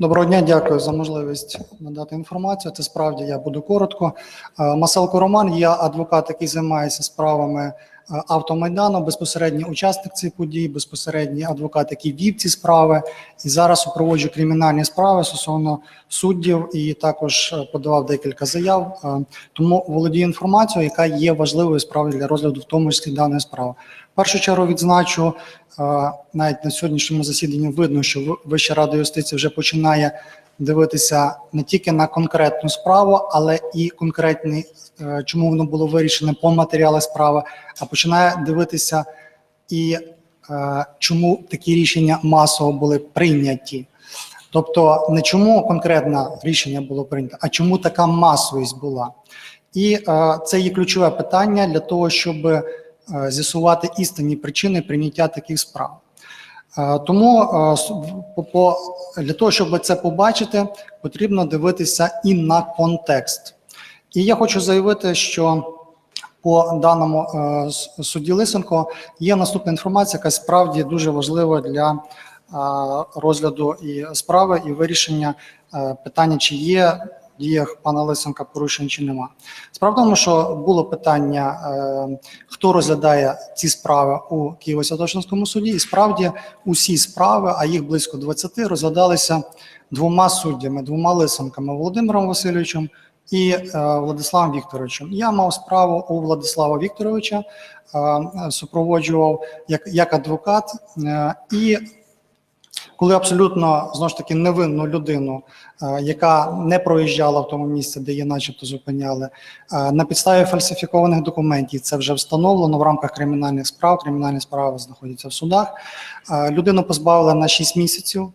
Доброго дня, дякую за можливість надати інформацію. Це справді я буду коротко. Масалко Роман, я адвокат, який займається справами е, автомайдану, безпосередній учасник цих подій, безпосередній адвокат, який вів ці справи. І зараз супроводжу кримінальні справи стосовно суддів і також е, подавав декілька заяв. Е, Тому володію інформацією, яка є важливою справою для розгляду, в тому числі даної справи. В першу чергу відзначу, е, навіть на сьогоднішньому засіданні видно, що Вища рада юстиції вже починає дивитися не тільки на конкретну справу, але і конкретний, е, чому воно було вирішено по матеріалах справи, а починає дивитися і е, чому такі рішення масово були прийняті. Тобто не чому конкретне рішення було прийнято, а чому така масовість була. І е, це є ключове питання для того, щоб з'ясувати істинні причини прийняття таких справ. Е, Тому е, по- для того, щоб це побачити, потрібно дивитися і на контекст. І я хочу заявити, що по даному е, судді Лисенко є наступна інформація, яка справді дуже важлива для розгляду і справи, і вирішення питання, чи є діях пана Лисенка порушень чи нема. Справа в тому, що було питання, е, хто розглядає ці справи у Києво-Святошинському суді, і справді усі справи, а їх близько 20, розглядалися двома суддями, двома Лисенками Володимиром Васильовичем і е, Владиславом Вікторовичем. Я мав справу у Владислава Вікторовича, е, супроводжував як, як адвокат, і коли абсолютно знову ж таки невинну людину, е, яка не проїжджала в тому місці, де її начебто зупиняли, е, на підставі фальсифікованих документів, це вже встановлено в рамках кримінальних справ. Кримінальні справи знаходяться в судах. Е, Людину позбавили на 6 місяців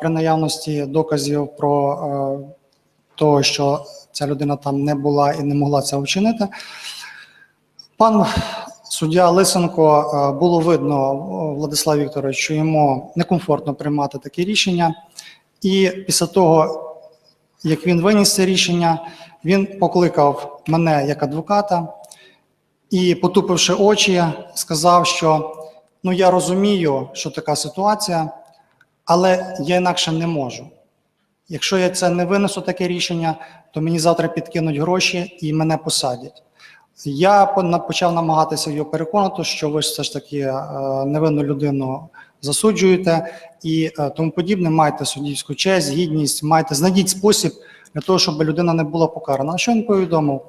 при наявності доказів про е, того, що ця людина там не була і не могла це вчинити. Пан суддя Лисенко е, було видно е, Владислав Вікторович, що йому некомфортно приймати такі рішення. І після того, як він виніс це рішення, він покликав мене як адвоката і, потупивши очі, сказав, що ну я розумію, що така ситуація, але я інакше не можу. Якщо я це не винесу таке рішення, то мені завтра підкинуть гроші і мене посадять. Я почав намагатися його переконати, що ви все ж таки е, невинну людину засуджуєте і е, тому подібне. Маєте суддівську честь, гідність, маєте знайдіть спосіб для того, щоб людина не була покарана. Що він повідомив?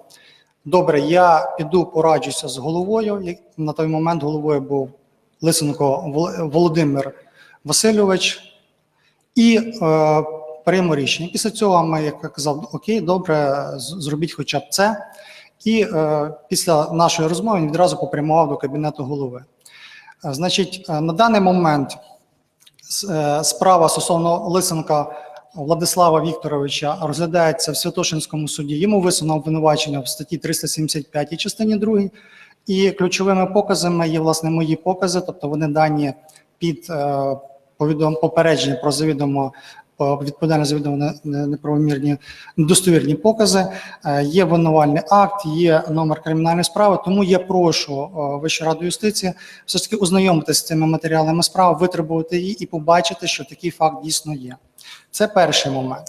Добре, я піду пораджуся з головою. На той момент головою був Лисенко Вол- Володимир Васильович, і е, прийму рішення. Після цього ми, як казав, окей, добре, зробіть хоча б це. І е, після нашої розмови він відразу попрямував до кабінету голови. Е, Значить, е, на даний момент е, справа стосовно Лисенка Владислава Вікторовича розглядається в Святошинському суді. Йому висунув обвинувачення в статті 375 частині 2. І ключовими показами є власне мої покази, тобто вони дані під е, попередження про завідомо по за неправомірні недостовірні покази. Е, Є винувальний акт, є номер кримінальної справи. Тому я прошу е, Вищу раду юстиції все ж таки ознайомитися з цими матеріалами справи, витребувати її і побачити, що такий факт дійсно є. Це перший момент.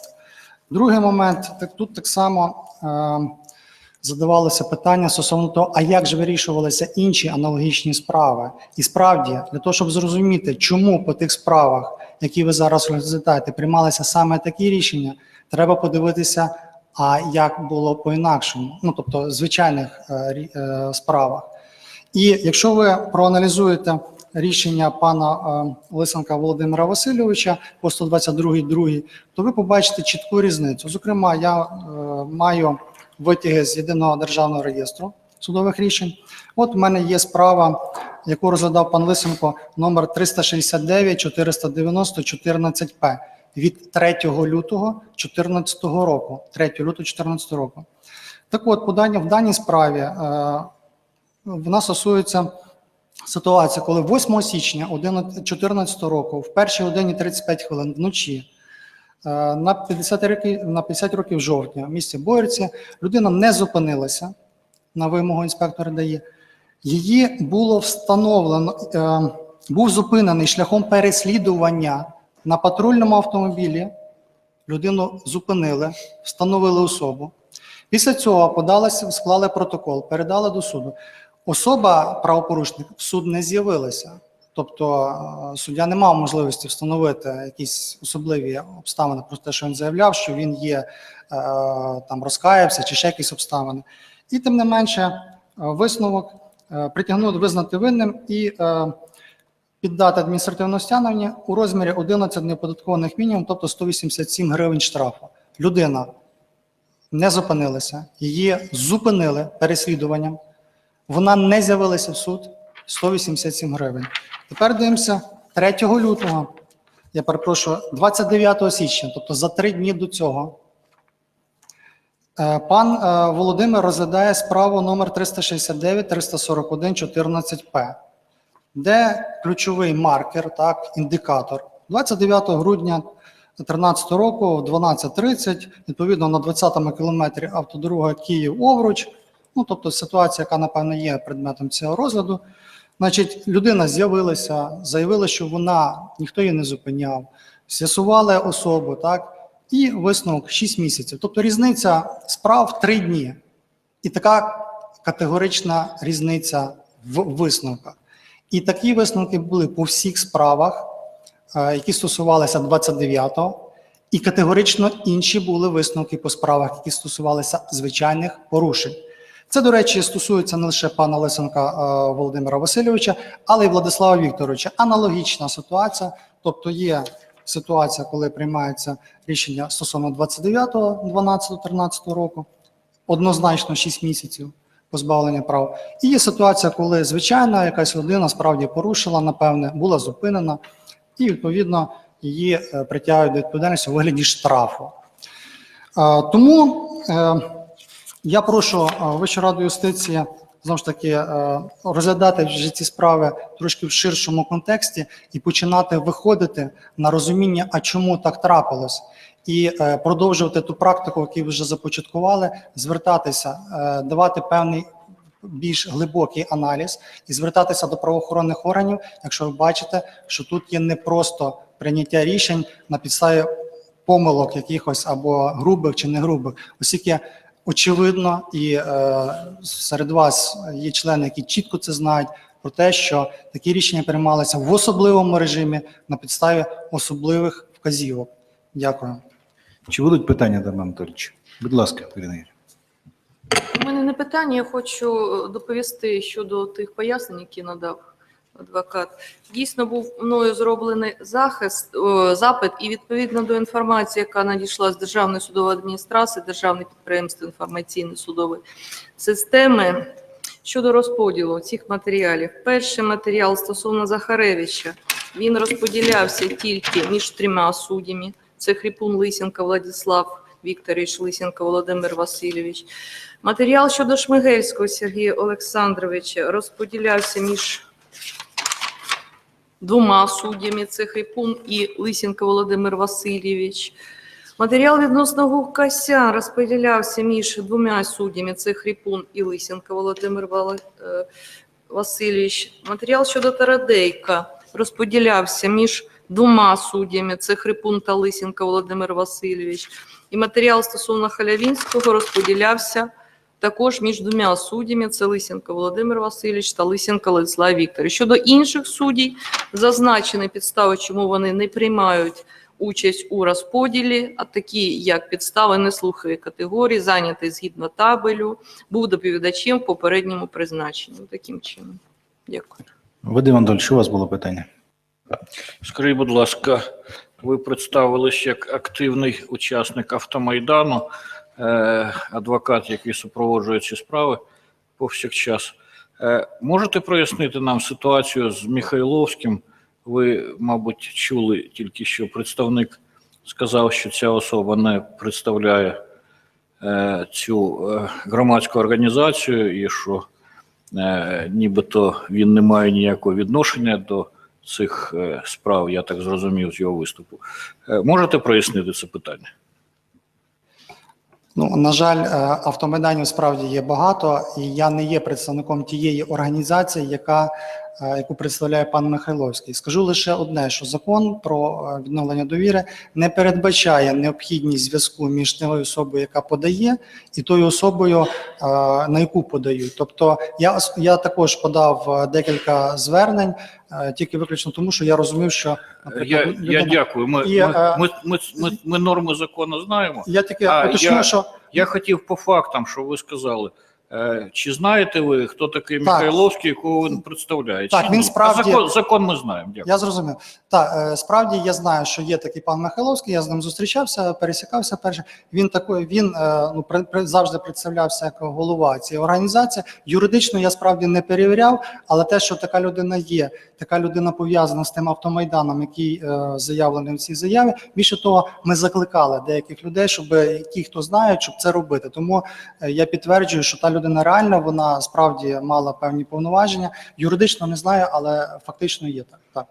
Другий момент тут так само е, задавалося питання стосовно того, а як же вирішувалися інші аналогічні справи? І справді, для того, щоб зрозуміти, чому по тих справах, які ви зараз розглядаєте, приймалися саме такі рішення, треба подивитися, а як було по-інакшому, ну тобто звичайних е, е, справах. І якщо ви проаналізуєте рішення пана е, Лисенка Володимира Васильовича по 122.2, то ви побачите чітку різницю. Зокрема, я е, маю витяги з єдиного державного реєстру судових рішень. От у мене є справа, яку розглядав пан Лисенко, номер 369 490 14П від 3 лютого 2014 року. 3 лютого 2014 року. Так от, по дані, в даній справі е, вона стосується ситуації, коли 8 січня 2014 року, в першій годині 35 хвилин вночі, на 50 років, на 50 років жовтня в місті Боярці людина не зупинилася на вимогу інспектора ДАІ. Її було встановлено, е, був зупинений шляхом переслідування на патрульному автомобілі людину зупинили, встановили особу. Після цього подалися, склали протокол, передали до суду. Особа, правопорушник, в суд не з'явилася. Тобто е, суддя не мав можливості встановити якісь особливі обставини про те, що він заявляв, що він є е, там розкаявся чи ще якісь обставини. І тим не менше, е, висновок притягнути, визнати винним і піддати адміністративне стягнення у розмірі 11 неоподаткованих мінімум, тобто 187 гривень штрафу. Людина не зупинилася, її зупинили переслідуванням. Вона не з'явилася в суд 187 гривень. Тепер дивимося 3 лютого, я перепрошую, 29 січня, тобто за три дні до цього. е, Пан е, Володимир розглядає справу номер 369 341 14 п де ключовий маркер, так, індикатор. 29 грудня 2013 року в 12.30, відповідно на 20-му кілометрі автодорога Київ-Овруч, ну тобто ситуація, яка, напевно, є предметом цього розгляду. Значить, людина з'явилася, заявила, що вона, ніхто її не зупиняв, з'ясували особу, так, і висновок 6 місяців. Тобто різниця справ 3 дні. І така категорична різниця в висновках. І такі висновки були по всіх справах, е, які стосувалися 29-го, і категорично інші були висновки по справах, які стосувалися звичайних порушень. Це, до речі, стосується не лише пана Лисенка Володимира Васильовича, але й Владислава Вікторовича. Аналогічна ситуація, тобто є ситуація, коли приймається рішення стосовно 29-го, 12-го, 13 року, однозначно 6 місяців позбавлення прав. І є ситуація, коли звичайна якась людина справді порушила, напевне, була зупинена, і відповідно її е, притягують до відповідальності у вигляді штрафу. Е, Тому е, я прошу е, Вищу раду юстиції знову ж таки е, розглядати вже ці справи трошки в ширшому контексті і починати виходити на розуміння, а чому так трапилось, і е, продовжувати ту практику, яку ви вже започаткували, звертатися, давати певний більш глибокий аналіз і звертатися до правоохоронних органів, якщо ви бачите, що тут є не просто прийняття рішень на підставі помилок якихось або грубих чи не грубих, оскільки очевидно, і е, серед вас є члени, які чітко це знають, про те, що такі рішення приймалися в особливому режимі на підставі особливих вказівок. Дякую. Чи будуть питання, Адам Анатолійович? Будь ласка, Ірина У мене не питання, я хочу е, доповісти щодо тих пояснень, які надав адвокат. Дійсно був мною зроблений захист, запит, і відповідно до інформації, яка надійшла з Державної судової адміністрації, Державне підприємство інформаційної судової системи щодо розподілу цих матеріалів. Перший матеріал стосовно Захаревича, він розподілявся тільки між трьома суддями. Це Хрипун Лисенко Владислав Вікторович, Лисенко Володимир Васильович. Матеріал щодо Шмигельського Сергія Олександровича розподілявся між двома суддями. Це Хрипун і Лисенко Володимир Васильович. Матеріал відносно Гукася розподілявся між двома суддями. Це Хрипун і Лисенко Володимир е, Васильович. Матеріал щодо Тарадейка розподілявся між двома суддями. Це Хрипун та Лисенко Володимир Васильович. І матеріал стосовно Халявінського розподілявся також між двома суддями. Це Лисенко Володимир Васильович та Лисенко Владислав Вікторович. Щодо інших суддів, зазначені підстави, чому вони не приймають участь у розподілі, а такі як підстави неслухової категорії, зайнятий згідно табелю, був доповідачем в попередньому призначенні. Таким чином. Дякую. Вадим Анатолійович, у вас було питання? Скажіть, будь ласка, ви представились як активний учасник автомайдану, адвокат, який супроводжує ці справи повсякчас. Е, можете прояснити нам ситуацію з Михайловським? Ви, мабуть, чули тільки що представник сказав, що ця особа не представляє е, цю е, громадську організацію і що е, нібито він не має ніякого відношення до цих е, справ, я так зрозумів з його виступу. Е, Можете прояснити це питання? Ну, на жаль, е, автомайданів справді є багато, і я не є представником тієї організації, яка яку представляє пан Михайловський. Скажу лише одне: що закон про е, відновлення довіри не передбачає необхідність зв'язку між тією особою, яка подає, і тою особою, е, на яку подають. Тобто, я я також подав е, декілька звернень, е, тільки виключно тому, що я розумів, що Я, я дякую. Ми, І, ми, е, ми, ми, ми, ми норми закону знаємо. я тільки А, уточню, я- що Я хотів по фактам, що ви сказали. Е, Чи знаєте ви, хто такий Так. Михайловський, якого він представляє? Так, Чи він ні? справді- закон, закон ми знаємо. Дякую. Я зрозумів. Так, е, справді я знаю, що є такий пан Михайловський. Я з ним зустрічався, пересікався. Перше він такий, він е, ну завжди представлявся як голова цієї організації. Юридично я справді не перевіряв, але те, що така людина є, така людина пов'язана з тим автомайданом, який заявлений в цій заяві. Більше того, ми закликали деяких людей, щоб ті, хто знають, щоб це робити. Тому я підтверджую, що та людина реальна, вона справді мала певні повноваження. Юридично не знаю, але фактично є так. так.